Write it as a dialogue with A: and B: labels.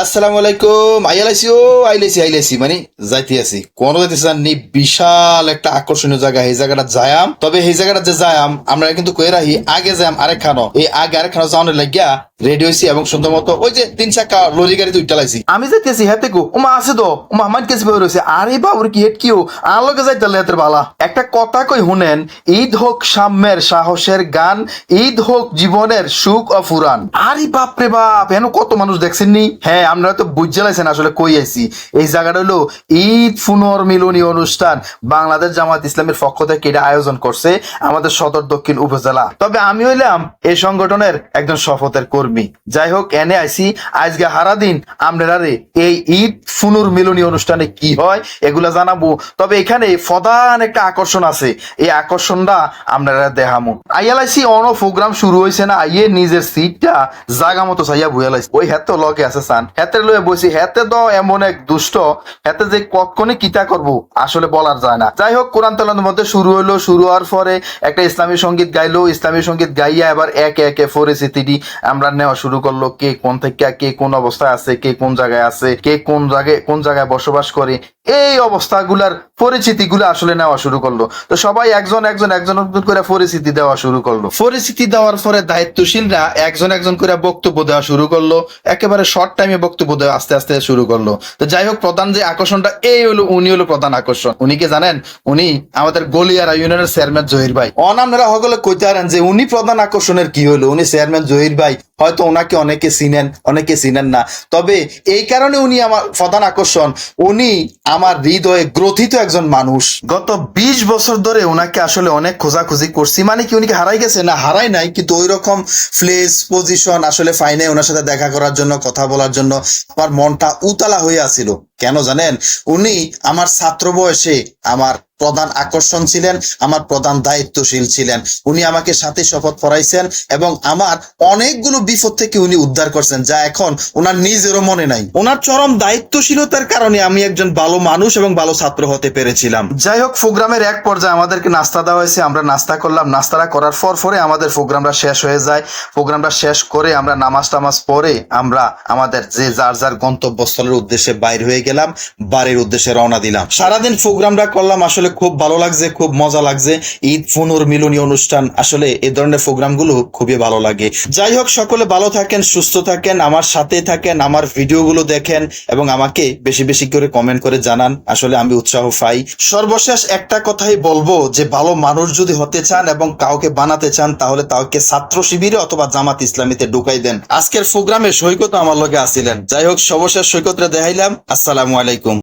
A: আসসালামু আলাইকুম। আইলাইছি ও আইলাইছি আইলাইছি মানে যাইতে আছি। কোন যাইতেছি নি বিশাল একটা আকর্ষণীয় জায়গা। এই জায়গাটা যায়াম তবে এই জায়গাটা যে যায়াম আমরা কিন্তু কয়ে রাখি, আগে যায়াম আরেক খানো এই আগে আরেক খানো যাওয়ানোর লাগিয়া রেডি হয়েছি এবং সুন্দর মতো ওই যে তিন চাকা লরি লাইছি। আমি আছে তো আমার বের হয়েছে আরে বাবুর কি হেট যাইতে হাতের বালা। একটা কথা কই শুনেন, ঈদ হোক সাম্যের সাহসের গান, ঈদ হোক জীবনের সুখ ও ফুরান। আরে বাপ কত মানুষ দেখছেন নি হ্যাঁ আপনারা তো বুঝতে আসলে কই আইছি। এই জায়গাটা হলো ঈদ পুনর্মিলনী অনুষ্ঠান। বাংলাদেশ জামাত ইসলামের পক্ষ থেকে এটা আয়োজন করছে আমাদের সদর দক্ষিণ উপজেলা। তবে আমি হইলাম এই সংগঠনের একজন শপথের কর্মী। যাই হোক এনে আইছি আজকে হারাদিন আপনারা রে, এই ঈদ পুনর্মিলনী অনুষ্ঠানে কি হয়, এগুলা জানাব। তবে এখানে প্রধান একটা আকর্ষণ আছে। এই আকর্ষণটা আপনারা দেখামু। আইয়ালাইছি অন প্রোগ্রাম শুরু হয়েছে না, আইয়ে নিজের সিটটা জাগা মতো চাইয়া বুয়ালাইছি ওই হেতে লগে আছে সান হেতে লয়ে বসি হেতে তো এমন এক দুষ্ট, হেতে যে কখনই কিতা করব, আসলে বলার যায় না। যাই হোক কোরআন তালার মধ্যে শুরু হলো শুরু হওয়ার পরে একটা ইসলামী সংগীত গাইলো, ইসলামী সংগীত গাইয়া এবার একে একে ফোরে পরিস্থিতিটি আমরা নেওয়া শুরু করল, কে কোন থেকে কে কোন অবস্থায় আছে, কে কোন জায়গায় আছে, কে কোন জায়গায় কোন জায়গায় বসবাস করে এই অবস্থাগুলার পরিচিতিগুলো আসলে নেওয়া শুরু করল। তো সবাই একজন একজন একজন করে পরিচিতি দেওয়া শুরু করল। পরিচিতি দেওয়ার পরে দায়িত্বশীলরা একজন একজন করে বক্তব্য দেওয়া শুরু করল। একেবারে শর্ট টাইমে বক্তব্য দেওয়া আস্তে আস্তে শুরু করল। তো যাই হোক, প্রধান যে আকর্ষণটা, এই হলো, উনি হলো প্রধান আকর্ষণ। উনি কে জানেন? উনি আমাদের গলিয়ারা ইউনিয়নের চেয়ারম্যান জহির ভাই। অনামরা সকলে কইতে পারেন যে উনি প্রধান আকর্ষণের কি হলো? উনি চেয়ারম্যান জহির ভাই। হয়তো ওনাকে অনেকে চিনেন অনেকে চিনেন না। তবে এই কারণে উনি আমার প্রধান আকর্ষণ। উনি আমার হৃদয়ে গ্রথিত একজন মানুষ। গত বিশ বছর ধরে ওনাকে আসলে অনেক খোঁজাখুঁজি করছি। মানে কি উনি হারাই গেছে? না, হারাই নাই, কিন্তু ওই রকম প্লেস পজিশন আসলে ফাইনে ওনার সাথে দেখা করার জন্য, কথা বলার জন্য আমার মনটা উতলা হয়ে আছিল। কেন জানেন? উনি আমার ছাত্র বয়সে আমার প্রধান আকর্ষণ ছিলেন, আমার প্রধান দায়িত্বশীল ছিলেন। উনি আমাকে সাথে শপথ পড়াইছেন এবং আমার অনেকগুলো বিপদ থেকে উনি উদ্ধার করছেন, যা এখন ওনার নিজেরও মনে নাই। ওনার চরম দায়িত্বশীলতার কারণে আমি একজন ভালো মানুষ এবং ভালো ছাত্র হতে পেরেছিলাম। যাই হোক, প্রোগ্রামের এক পর্যায়ে আমাদেরকে নাস্তা দেওয়া হয়েছে। আমরা নাস্তা করলাম। নাস্তাটা করার পর পরে আমাদের প্রোগ্রামটা শেষ হয়ে যায়। প্রোগ্রামটা শেষ করে আমরা নামাজ টামাজ পরে আমরা আমাদের যে যার যার গন্তব্যস্থলের উদ্দেশ্যে বাইর হয়ে গেলাম। বাড়ির উদ্দেশ্যে রওনা দিলাম। সারাদিন প্রোগ্রামটা করলাম, আসলে খুব ভালো লাগছে, খুব মজা লাগছে। ঈদ পুনর্মিলনী অনুষ্ঠান, আসলে এই ধরনের প্রোগ্রামগুলো খুবই ভালো লাগে। যাই হোক, সকলে ভালো থাকেন, সুস্থ থাকেন, আমার সাথে থাকেন, আমার ভিডিওগুলো দেখেন এবং আমাকে বেশি বেশি করে কমেন্ট করে জানান। আসলে আমি উৎসাহ পাই। সর্বশেষ একটা কথাই বলব যে, ভালো মানুষ যদি হতে চান এবং কাউকে বানাতে চান, তাহলে তাকে ছাত্র শিবিরে অথবা জামাত ইসলামীতে ঢুকাই দেন। আজকের প্রোগ্রামে সৈকত আমার লোকে আসিলেন। যাই হোক, সর্বশেষ সৈকতরে দেখাইলাম। আসসালামু আলাইকুম।